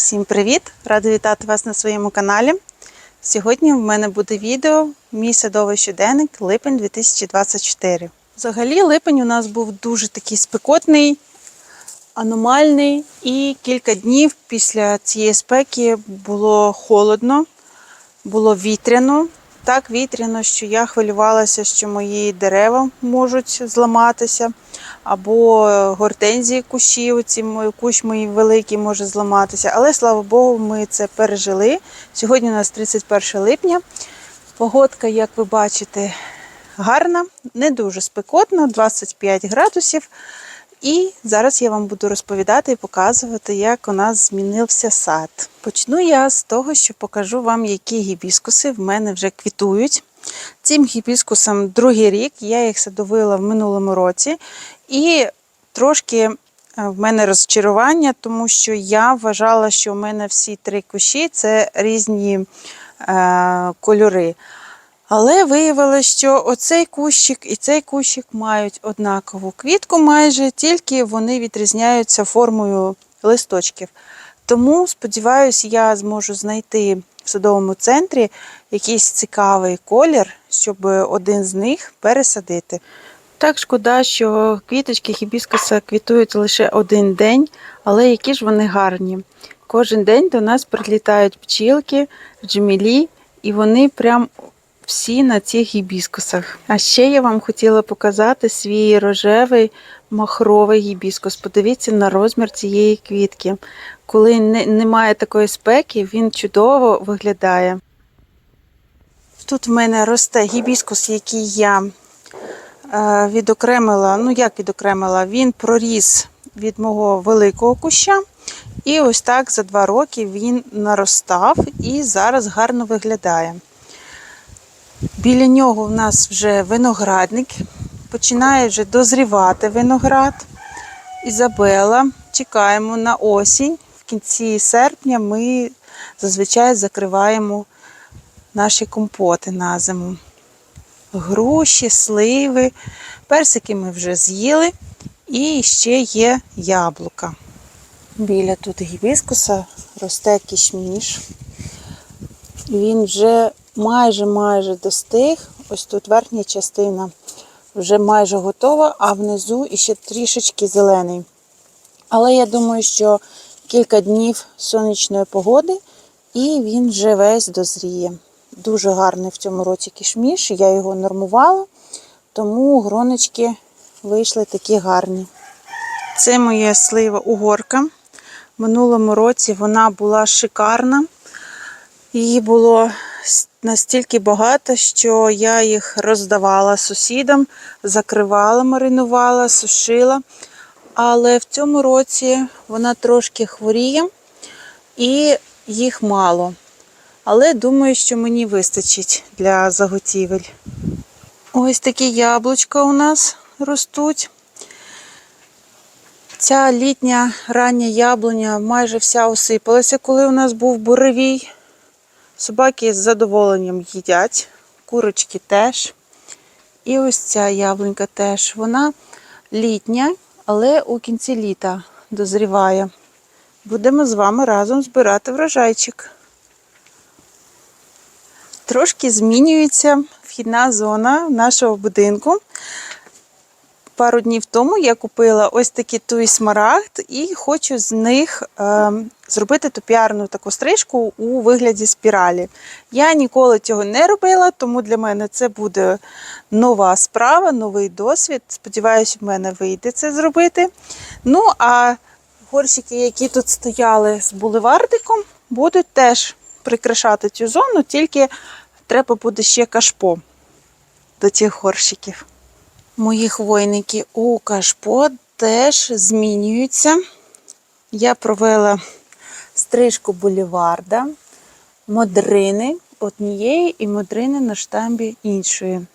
Всім привіт! Рада вітати вас на своєму каналі. Сьогодні в мене буде відео Мій садовий щоденник липень 2024. Взагалі, липень у нас був дуже такий спекотний, аномальний, і кілька днів після цієї спеки було холодно, було вітряно. Так вітряно, що я хвилювалася, що мої дерева можуть зламатися, або гортензії кущі, оці мої кущ мій великий може зламатися. Але слава Богу, ми це пережили. Сьогодні у нас 31 липня. Погодка, як ви бачите, гарна, не дуже спекотна, 25 градусів. І зараз я вам буду розповідати і показувати, як у нас змінився сад. Почну я з того, що покажу вам, які гібіскуси в мене вже квітують. Цим гібіскусам другий рік, я їх садовила в минулому році. І трошки е, в мене розчарування, тому що я вважала, що в мене всі три кущі це різні е, кольори. Але виявилося, що оцей кущик і цей кущик мають однакову квітку майже, тільки вони відрізняються формою листочків. Тому, сподіваюся, я зможу знайти в садовому центрі якийсь цікавий колір, щоб один з них пересадити. Так шкода, що квіточки хібіскуса квітують лише один день, але які ж вони гарні. Кожен день до нас прилітають пчілки, джмілі, і вони прям всі на цих гібіскусах. А ще я вам хотіла показати свій рожевий махровий гібіскус. Подивіться на розмір цієї квітки. Коли не- немає такої спеки, він чудово виглядає. Тут в мене росте гібіскус, який я е, відокремила. Ну, як відокремила, він проріс від мого великого куща. І ось так за два роки він наростав і зараз гарно виглядає. Біля нього в нас вже виноградник, починає вже дозрівати виноград. Ізабела. Чекаємо на осінь. В кінці серпня ми зазвичай закриваємо наші компоти на зиму. Груші, сливи, персики ми вже з'їли, і ще є яблука. Біля тут гібіскуса росте кішміш. Він вже майже майже достиг. Ось тут верхня частина вже майже готова, а внизу іще трішечки зелений. Але я думаю, що кілька днів сонячної погоди, і він вже весь дозріє. Дуже гарний в цьому році кішміш, я його нормувала, тому гроночки вийшли такі гарні. Це моя слива угорка. Минулому році вона була шикарна. Її було настільки багато, що я їх роздавала сусідам, закривала, маринувала, сушила. Але в цьому році вона трошки хворіє і їх мало. Але думаю, що мені вистачить для заготівель. Ось такі яблучка у нас ростуть. Ця літня рання яблуня майже вся осипалася, коли у нас був буревій. Собаки з задоволенням їдять, курочки теж. І ось ця яблунька теж. Вона літня, але у кінці літа дозріває. Будемо з вами разом збирати врожайчик. Трошки змінюється вхідна зона нашого будинку. Пару днів тому я купила ось такі туй смарагд і хочу з них е, зробити топіарну таку стрижку у вигляді спіралі. Я ніколи цього не робила, тому для мене це буде нова справа, новий досвід. Сподіваюся, в мене вийде це зробити. Ну, а горщики, які тут стояли з булевардиком, будуть теж прикрашати цю зону, тільки треба буде ще кашпо до цих горщиків. Мої хвойники у кашпо теж змінюються. Я провела стрижку буліварда, модрини однієї і модрини на штамбі іншої.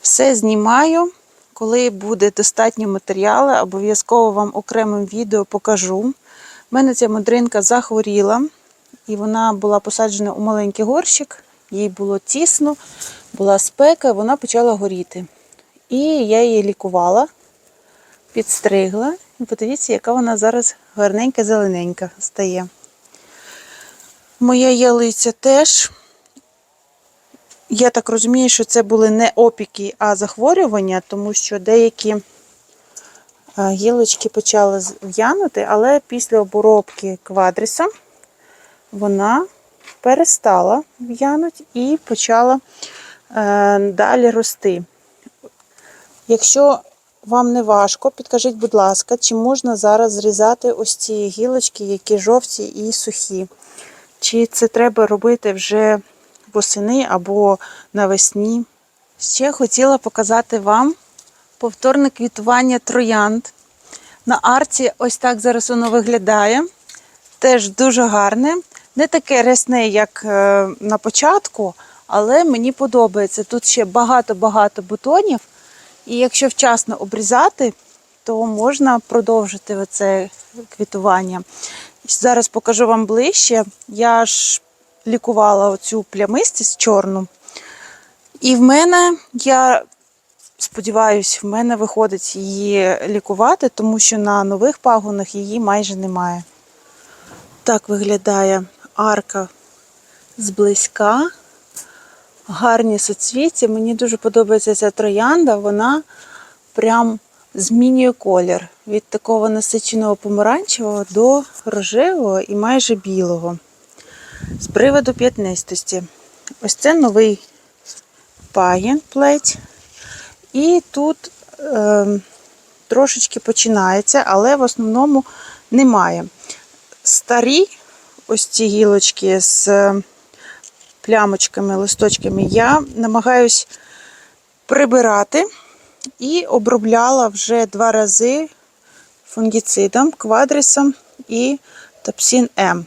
Все знімаю. Коли буде достатньо матеріалу, обов'язково вам окремим відео покажу. У мене ця модринка захворіла, і вона була посаджена у маленький горщик, їй було тісно, була спека, вона почала горіти. І я її лікувала, підстригла. І подивіться, яка вона зараз гарненька, зелененька стає. Моя ялиця теж. Я так розумію, що це були не опіки, а захворювання, тому що деякі е, гілочки почали в'янути, але після обробки квадрісом вона перестала в'янути і почала е, далі рости. Якщо вам не важко, підкажіть, будь ласка, чи можна зараз зрізати ось ці гілочки, які жовті і сухі? Чи це треба робити вже восени або навесні? Ще хотіла показати вам повторне квітування троянд. На арці ось так зараз воно виглядає. Теж дуже гарне. Не таке рясне, як е, на початку, але мені подобається. Тут ще багато-багато бутонів. І якщо вчасно обрізати, то можна продовжити це квітування. Зараз покажу вам ближче. Я ж лікувала оцю плямистість чорну. І в мене, я сподіваюся, в мене виходить її лікувати, тому що на нових пагонах її майже немає. Так виглядає арка зблизька. Гарні соцвіття. Мені дуже подобається ця троянда. Вона прям змінює колір від такого насиченого помаранчевого до рожевого і майже білого. З приводу п'ятнистості. Ось це новий пагін плеть. І тут е, трошечки починається, але в основному немає. Старі ось ці гілочки з е, плямочками, листочками я намагаюсь прибирати і обробляла вже два рази фунгіцидом, квадрісом і топсін М.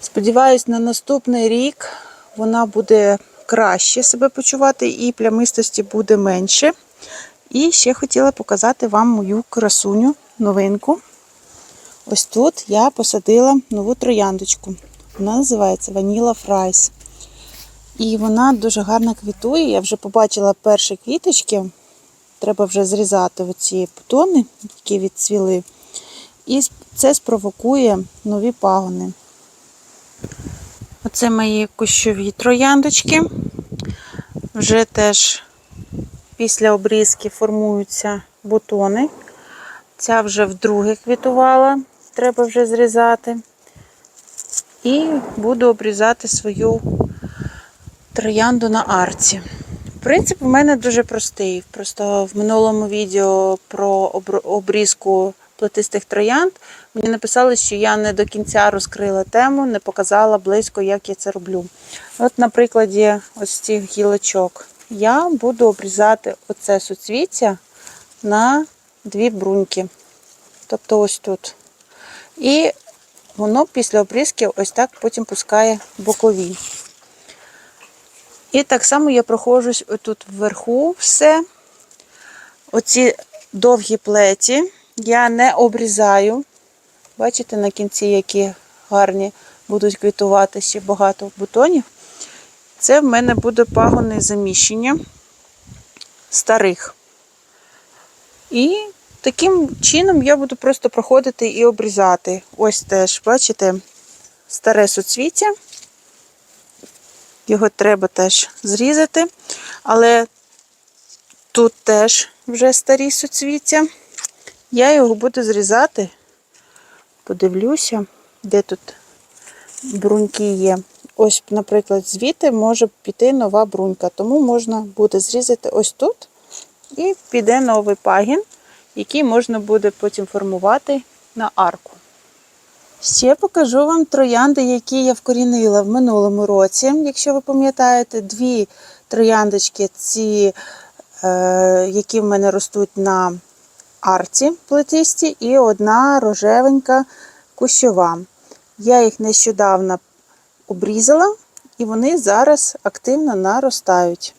Сподіваюсь, на наступний рік вона буде краще себе почувати і плямистості буде менше. І ще хотіла показати вам мою красуню, новинку. Ось тут я посадила нову трояндочку. Вона називається Vanilla Fries. І вона дуже гарно квітує. Я вже побачила перші квіточки. Треба вже зрізати оці бутони, які відцвіли. І це спровокує нові пагони. Оце мої кущові трояндочки. Вже теж після обрізки формуються бутони. Ця вже вдруге квітувала, треба вже зрізати. І буду обрізати свою троянду на арці. Принцип у мене дуже простий. Просто в минулому відео про обрізку плетистих троянд мені написали, що я не до кінця розкрила тему, не показала близько, як я це роблю. От, на прикладі ось цих гілочок я буду обрізати оце суцвіття на дві бруньки. Тобто ось тут. І воно після обрізки ось так потім пускає бокові. І так само я проходжусь отут вверху все. Оці довгі плеті я не обрізаю. Бачите, на кінці, які гарні будуть квітувати ще багато бутонів. Це в мене буде пагонне заміщення старих. І таким чином я буду просто проходити і обрізати. Ось теж, бачите, старе суцвіття. Його треба теж зрізати. Але тут теж вже старі суцвіття. Я його буду зрізати. Подивлюся, де тут бруньки є. Ось, наприклад, звідти може піти нова брунька, тому можна буде зрізати ось тут і піде новий пагін, який можна буде потім формувати на арку. Ще покажу вам троянди, які я вкорінила в минулому році. Якщо ви пам'ятаєте, дві трояндочки, ці, е, які в мене ростуть на арці плетисті, і одна рожевенька кущова. Я їх нещодавно обрізала, і вони зараз активно наростають.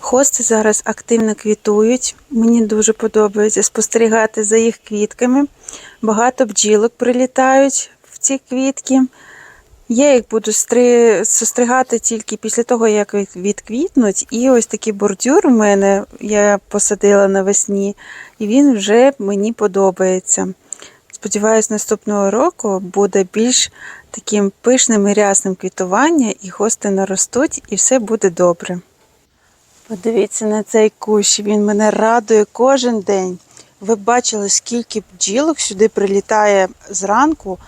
Хости зараз активно квітують. Мені дуже подобається спостерігати за їх квітками. Багато бджілок прилітають в ці квітки. Я їх буду стри... тільки після того, як відквітнуть. І ось такий бордюр у мене я посадила навесні, і він вже мені подобається. Сподіваюсь, наступного року буде більш таким пишним і рясним квітування, і гости наростуть, і все буде добре. Подивіться на цей кущ, він мене радує кожен день. Ви бачили, скільки бджілок сюди прилітає зранку.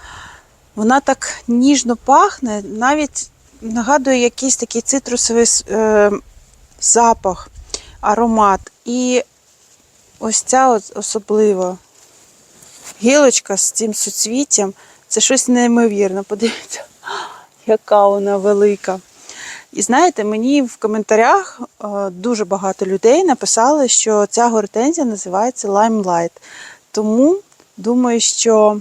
Вона так ніжно пахне, навіть нагадує якийсь такий цитрусовий е, запах, аромат. І ось ця от особливо гілочка з цим суцвіттям це щось неймовірне. Подивіться, яка вона велика. І знаєте, мені в коментарях е, дуже багато людей написали, що ця гортензія називається Limelight. Тому думаю, що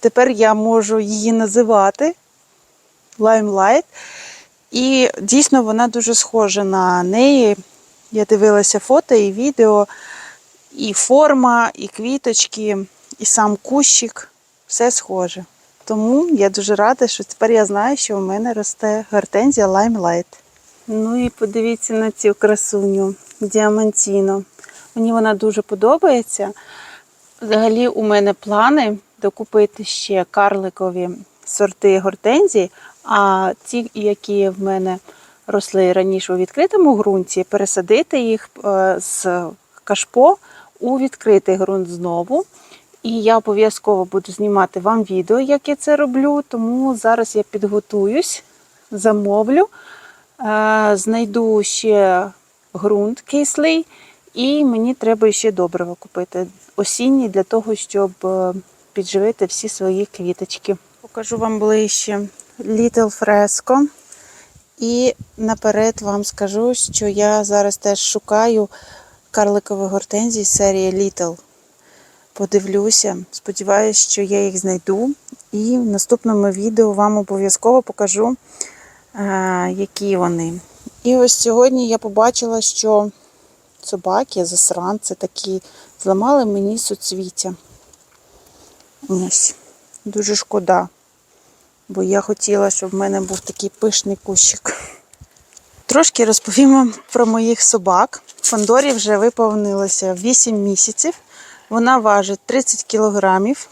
тепер я можу її називати Limelight. І дійсно вона дуже схожа на неї. Я дивилася фото і відео, і форма, і квіточки, і сам кущик все схоже. Тому я дуже рада, що тепер я знаю, що у мене росте гортензія Limelight. Ну і подивіться на цю красуню Діамантіно. Мені вона дуже подобається. Взагалі, у мене плани докупити ще карликові сорти гортензії, а ті, які в мене росли раніше у відкритому ґрунті, пересадити їх е, з кашпо у відкритий ґрунт знову. І я обов'язково буду знімати вам відео, як я це роблю. Тому зараз я підготуюсь, замовлю, е, знайду ще ґрунт кислий, і мені треба ще добриво купити осінній для того, щоб е, підживити всі свої квіточки. Покажу вам ближче Little Fresco. І наперед вам скажу, що я зараз теж шукаю карликові гортензії серії Little. Подивлюся, сподіваюся, що я їх знайду. І в наступному відео вам обов'язково покажу, е, які вони. І ось сьогодні я побачила, що собаки, засранці такі, зламали мені суцвіття. Ось, дуже шкода. Бо я хотіла, щоб в мене був такий пишний кущик. Трошки розповім вам про моїх собак. Фандорі вже виповнилося 8 місяців. Вона важить 30 кілограмів.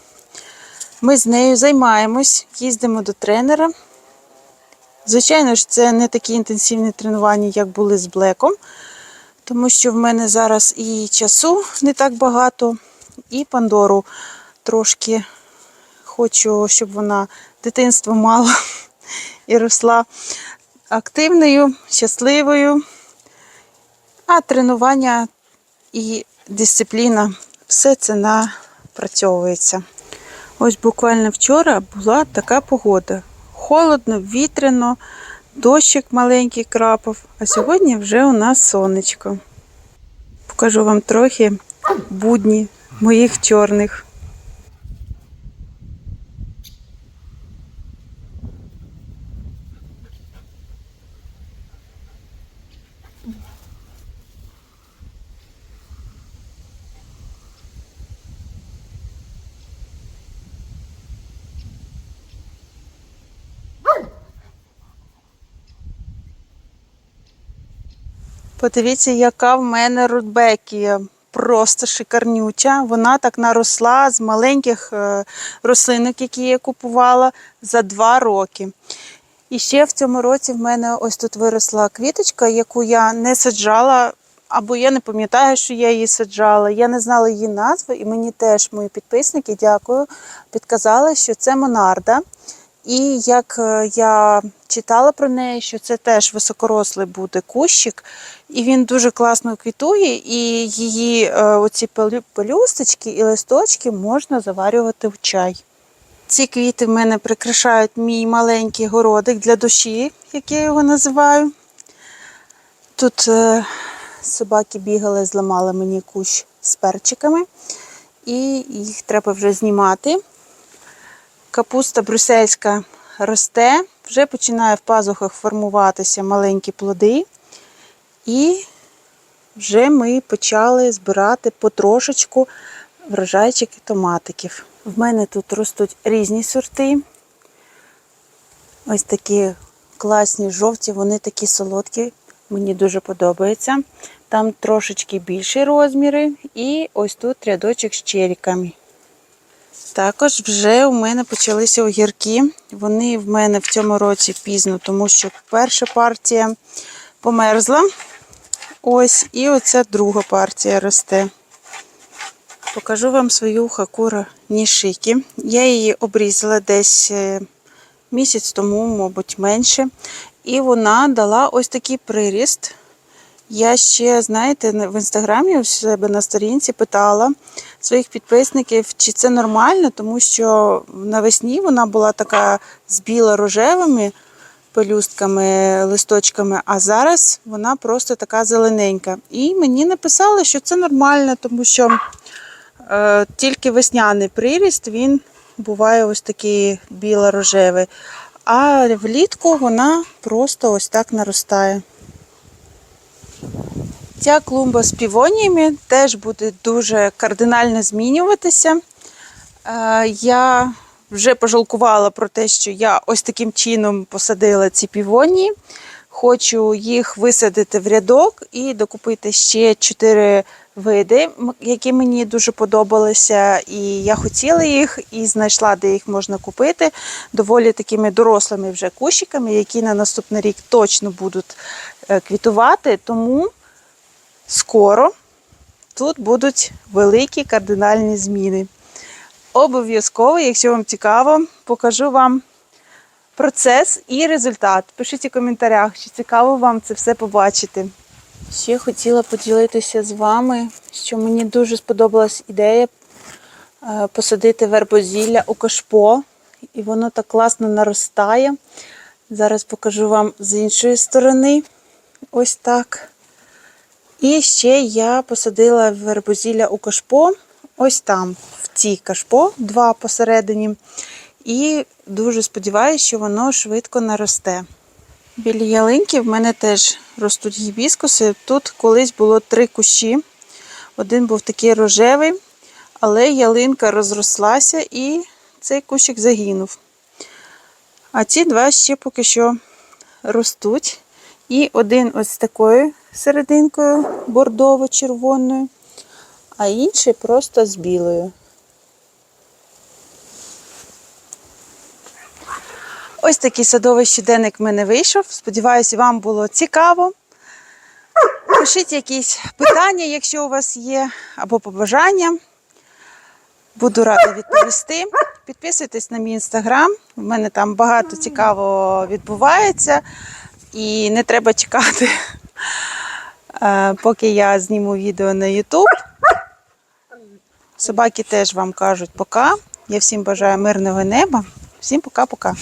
Ми з нею займаємось, їздимо до тренера. Звичайно ж, це не такі інтенсивні тренування, як були з Блеком, тому що в мене зараз і часу не так багато, і Пандору трошки хочу, щоб вона дитинство мала і росла активною, щасливою. А тренування і дисципліна все це напрацьовується. Ось буквально вчора була така погода. Холодно, вітряно, дощик маленький крапав, а сьогодні вже у нас сонечко. Покажу вам трохи будні моїх чорних. Подивіться, яка в мене рудбекія. Просто шикарнюча. Вона так наросла з маленьких е, рослинок, які я купувала за два роки. І ще в цьому році в мене ось тут виросла квіточка, яку я не саджала, або я не пам'ятаю, що я її саджала. Я не знала її назви, і мені теж мої підписники, дякую, підказали, що це Монарда. І як е, я читала про неї, що це теж високорослий буде кущик, і він дуже класно квітує, і її е, оці пелюсточки і листочки можна заварювати в чай. Ці квіти в мене прикрашають мій маленький городик для душі, як я його називаю. Тут е, собаки бігали, зламали мені кущ з перчиками, і їх треба вже знімати. Капуста брюссельська росте, вже починає в пазухах формуватися маленькі плоди. І вже ми почали збирати потрошечку врожайчики томатиків. В мене тут ростуть різні сорти. Ось такі класні жовті, вони такі солодкі, мені дуже подобається. Там трошечки більші розміри, і ось тут рядочок з черіками. Також вже у мене почалися огірки. Вони в мене в цьому році пізно, тому що перша партія померзла. Ось, і оця друга партія росте. Покажу вам свою хакура нішики. Я її обрізала десь е, місяць тому, мабуть, менше. І вона дала ось такий приріст. Я ще, знаєте, в інстаграмі у себе на сторінці питала своїх підписників, чи це нормально, тому що навесні вона була така з біло-рожевими пелюстками, листочками, а зараз вона просто така зелененька. І мені написали, що це нормально, тому що е, тільки весняний приріст він буває ось такий біло-рожевий. А влітку вона просто ось так наростає. Ця клумба з півоніями теж буде дуже кардинально змінюватися. Е, Я вже пожалкувала про те, що я ось таким чином посадила ці півонії. Хочу їх висадити в рядок і докупити ще чотири види, які мені дуже подобалися. І я хотіла їх і знайшла, де їх можна купити. Доволі такими дорослими вже кущиками, які на наступний рік точно будуть е, квітувати. Тому скоро тут будуть великі кардинальні зміни. Обов'язково, якщо вам цікаво, покажу вам процес і результат. Пишіть у коментарях, чи цікаво вам це все побачити. Ще хотіла поділитися з вами, що мені дуже сподобалась ідея е, посадити вербозілля у кашпо, і воно так класно наростає. Зараз покажу вам з іншої сторони. Ось так. І ще я посадила вербозілля у кашпо, ось там, в цій кашпо, два посередині. І дуже сподіваюся, що воно швидко наросте. Біля ялинки в мене теж ростуть гібіскуси. Тут колись було три кущі. Один був такий рожевий, але ялинка розрослася і цей кущик загинув. А ці два ще поки що ростуть. І один ось такою серединкою бордово-червоною, а інший просто з білою. Ось такий садовий щоденник в мене вийшов. Сподіваюся, вам було цікаво. Пишіть якісь питання, якщо у вас є, або побажання. Буду рада відповісти. Підписуйтесь на мій інстаграм. У мене там багато цікавого відбувається. І не треба чекати, поки я зніму відео на YouTube. Собаки теж вам кажуть пока. Я всім бажаю мирного неба. Всім пока-пока.